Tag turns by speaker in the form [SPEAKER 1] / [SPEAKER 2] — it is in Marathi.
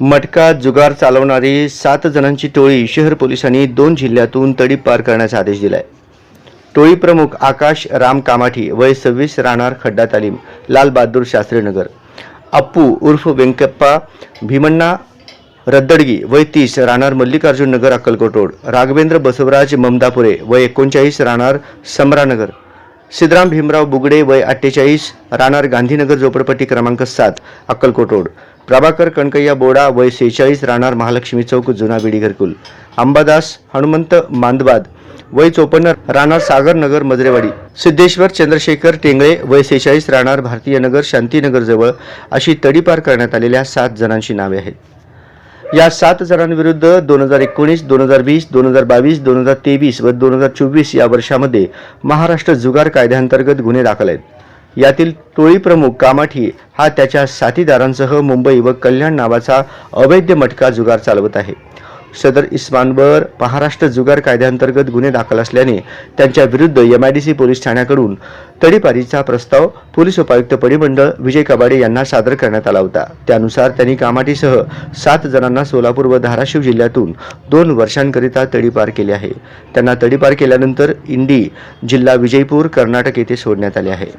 [SPEAKER 1] मटका जुगार चालवणारी सात जणांची टोळी शहर पोलिसांनी दोन जिल्ह्यातून तडी पार करण्याचा आदेश दिलाय. टोळी प्रमुख आकाश राम कामाठी वय सव्वीस राहणार खड्डा तालीम लाल बहादूर शास्त्रीनगर अप्पू उर्फ वेंकप्पा भीमण्णा रद्दडगी वय तीस राहणार मल्लिकार्जुन नगर अक्कलकोट रोड. राघवेंद्र बसवराज ममदापुरे वय एकोणचाळीस राहणार समरानगर सिद्धराम भीमराव बुगडे वय अठ्ठेचाळीस राहणार गांधीनगर झोपडपट्टी क्रमांक सात अक्कलकोट रोड. प्रभाकर कणकय्या बोडा वय सेहेचाळीस राहणार महालक्ष्मी चौक जुना बिडी घरकुल अंबादास हनुमंत मांदबाद वय चोपन्न राहणार सागरनगर मजरेवाडी सिद्धेश्वर चंद्रशेखर टेंगळे वय सेहेचाळीस राहणार भारतीय नगर शांतीनगर जवळ अशी तडीपार करण्यात आलेल्या सात जणांची नावे आहेत. या सात जणांविरुद्ध दोन हजार एकोणीस दोन हजार वीस दोन हजार बावीस दोन हजार तेवीस व दोन हजार चोवीस या वर्षामध्ये महाराष्ट्र जुगार कायद्याअंतर्गत गुन्हे दाखल आहेत. यातील टोळी प्रमुख कामाठी हा त्याच्या साथीदारांसह मुंबई व कल्याण नावाचा अवैध मटका जुगार चालवत आहे. सदर इस्मानवर महाराष्ट्र जुगार कायद्याअंतर्गत गुन्हे दाखल असल्याने त्यांच्या विरुद्ध एमआयडीसी पोलीस ठाण्याकडून तडीपारीचा प्रस्ताव पोलीस उपायुक्त परिमंडळ विजय कबाडे यांना सादर करण्यात आला होता. त्यानुसार त्यांनी कामाटीसह सात जणांना सोलापूर व धाराशिव जिल्ह्यातून दोन वर्षांकरिता तडीपार केले आहे. त्यांना तडीपार केल्यानंतर इंडी जिल्हा विजयपूर कर्नाटक येथे सोडण्यात आले आहे.